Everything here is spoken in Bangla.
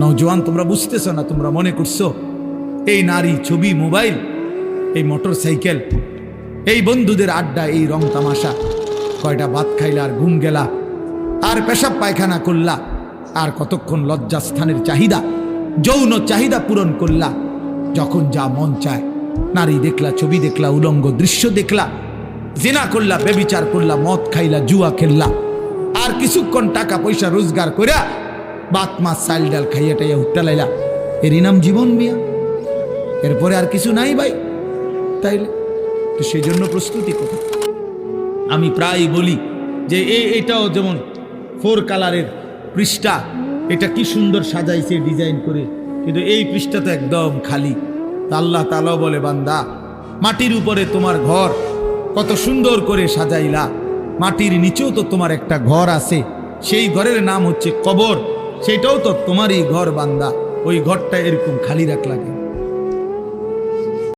নৌজওয়ান তোমরা বুঝতেছো না, তোমরা মনে করছ? এই নারী ছবি, মোবাইল, এই মোটর সাইকেল এই বন্ধুদের আড্ডা, এই রং তামাশা, কয়টা ভাত খাইলা আর ঘুম গেলা, আর পেশাব পায়খানা করলা, আর কতক্ষণ লজ্জাস্থানের চাহিদা, যৌন চাহিদা পূরণ করলা, যখন যা মন চায়, নারী দেখলা, ছবি দেখলা, উলঙ্গ দৃশ্য দেখলা, জেনা করলা বেবিচার করলা, মদ খাইলা, জুয়া খেললা, আর কিছুক্ষণ টাকা পয়সা রোজগার কইরা বাত মাছ চাল ডাল খাইয়া টাইয়া উঠতে লাইলা। এরই নাম জীবন মিয়া। এরপরে আর কিছু নাই ভাই। তাইলে, তো সেই জন্য প্রস্তুতি কোথায় আমি প্রায় বলি যে এই এটাও যেমন ফোর কালারের পৃষ্ঠা, এটা কি সুন্দর সাজাইছে ডিজাইন করে, কিন্তু এই পৃষ্ঠা তো একদম খালি। আল্লাহ তালাও বলে, বান্দা, মাটির উপরে তোমার ঘর কত সুন্দর করে সাজাইলা। মাটির নিচেও তো তোমার একটা ঘর আছে। সেই ঘরের নাম হচ্ছে কবর। সেটাও তো তোমারই ঘর বান্দা। ওই ঘরটা এরকম খালি রাখ কেন